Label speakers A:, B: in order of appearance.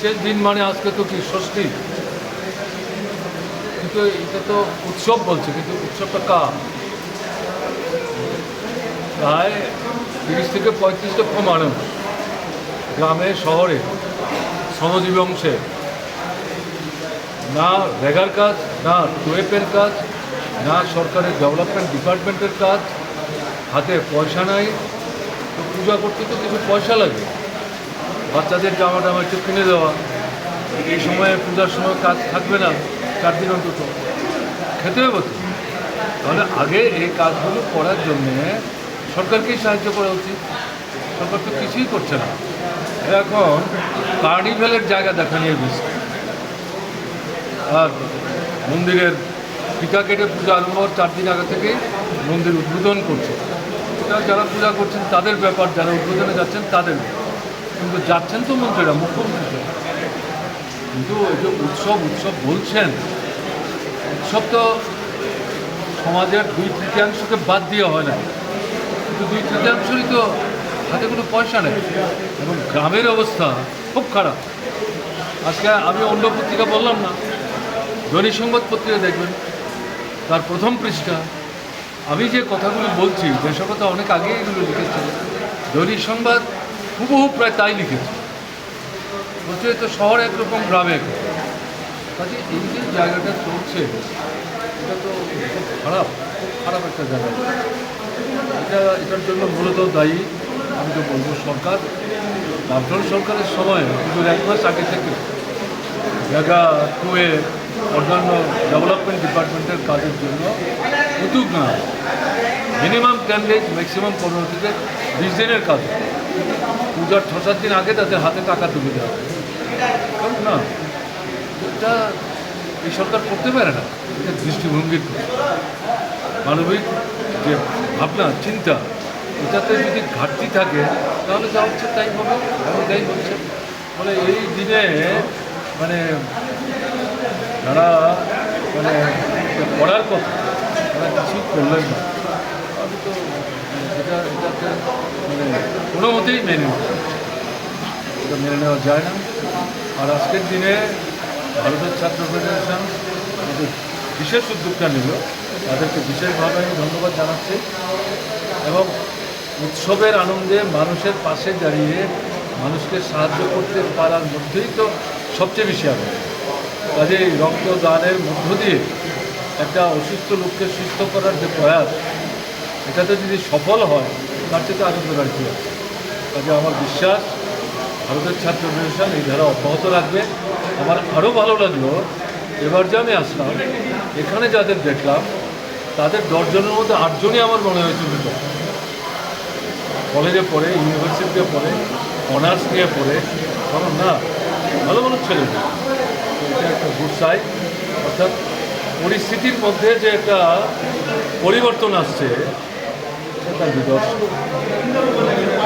A: বিশেষ দিন মানে আজকে তো কি, ষষ্ঠী? কিন্তু এটা তো উৎসব বলছে, কিন্তু উৎসবটা কার? প্রায় তিরিশ থেকে পঁয়ত্রিশ লক্ষ মানুষ গ্রামে, শহরে শ্রমজীবী অংশে না রেগার কাজ, না টুয়েপের কাজ, না সরকারের ডেভেলপমেন্ট ডিপার্টমেন্টের কাজ, হাতে পয়সা নাই, তো পূজা করতে তো কিছু পয়সা লাগে। বাচ্চাদের জামা টামা একটু কিনে দেওয়া। এই সময়ে পূজার সময় কাজ থাকবে না, চার দিন অন্তত। খেতে হবে তো। তাহলে আগে এই কাজগুলো করার জন্যে সরকারকেই সাহায্য করা উচিত। সরকার তো কিছুই করছে না। এখন কার্নিভেলের জায়গা দেখা নিয়ে ব্যস্ত আর মন্দিরের টিকা কেটে পূজা আরম্ভ চার দিন আগে থেকে মন্দির উদ্বোধন করছে। যারা পূজা করছেন তাদের ব্যাপার, যারা উদ্বোধনে যাচ্ছেন তাদের ব্যাপার। কিন্তু যাচ্ছেন তো মন্ত্রীরা মুখ্যমন্ত্রী কিন্তু এই যে উৎসব উৎসব বলছেন, উৎসব তো সমাজের দুই তৃতীয়াংশকে বাদ দিয়ে হয় না। কিন্তু দুই তৃতীয়াংশই তো হাতে কোনো পয়সা নেই। এবং গ্রামের অবস্থা খুব খারাপ। আজকে আমি অন্য পত্রিকা বললাম না দৈনিক সংবাদ পত্রিকা দেখবেন। তার প্রথম পৃষ্ঠা, আমি যে কথাগুলো বলছি দেশের কথা অনেক আগে এগুলো দৈনিক সংবাদ হুবহু প্রায় তাই লিখেছে বলছে, তো শহরে একরকম, গ্রামে কাজে এই যে জায়গাটা চলছে, এটা তো খারাপ খারাপ একটা জায়গা। এটা, এটার জন্য মূলত দায়ী, আমি তো বলব সরকার। বামফ্রন্ট সরকারের সময়, কিন্তু এক মাস আগে থেকে জায়গা টুয়ে অন্যান্য ডেভেলপমেন্ট ডিপার্টমেন্টের কাজের জন্য উদ্যোগ না মিনিমাম টেন ডেজ ম্যাক্সিমাম পনেরো থেকে বিশ দিনের কাজ। পূজার ছ সাত দিন আগে তাদের হাতে টাকা তুলে দেওয়া। কারণ না, এটা এই সরকার করতে পারে না, এটা দৃষ্টিভঙ্গির মানবিক যে ভাবনা, চিন্তা, এটাতে যদি ঘাটতি থাকে, তাহলে যা হচ্ছে তাই হবে তাই হচ্ছে। মানে এই দিনে মানে যারা মানে পড়ার কথা, তারা কিছুই করলেন না। আমি তো কোনো মেনে নিতে এটা মেনে নেওয়া যায় না। আর আজকের দিনে ভারতের ছাত্র ফেডারেশন বিশেষ উদ্যোগটা নিল। তাদেরকে বিশেষভাবে আমি ধন্যবাদ জানাচ্ছি। এবং উৎসবের আনন্দে মানুষের পাশে দাঁড়িয়ে মানুষকে সাহায্য করতে পারার মধ্যেই তো সবচেয়ে বেশি আনন্দ কাজে রক্তদানের মধ্য দিয়ে একটা অসুস্থ লোককে সুস্থ করার যে প্রয়াস, এটাতে যদি সফল হয় তার থেকে আনন্দ আর কি আছে কাজে আমার বিশ্বাস, ভারতের ছাত্র ফেডারেশন এই ধারা অব্যাহত রাখবে। আমার আরও ভালো লাগল, এবার যে আমি আসলাম, এখানে যাদের দেখলাম, তাদের দশজনের মধ্যে আটজনই আমার মনে হয়েছে মৃত কলেজে পড়ে, ইউনিভার্সিটিতে পড়ে, অনার্স নিয়ে পড়ে, কারণ না, ভালো ভালো ছেলে এটা একটা গুড সাইড অর্থাৎ পরিস্থিতির মধ্যে যে একটা পরিবর্তন আসছে সেটা নিদর্শন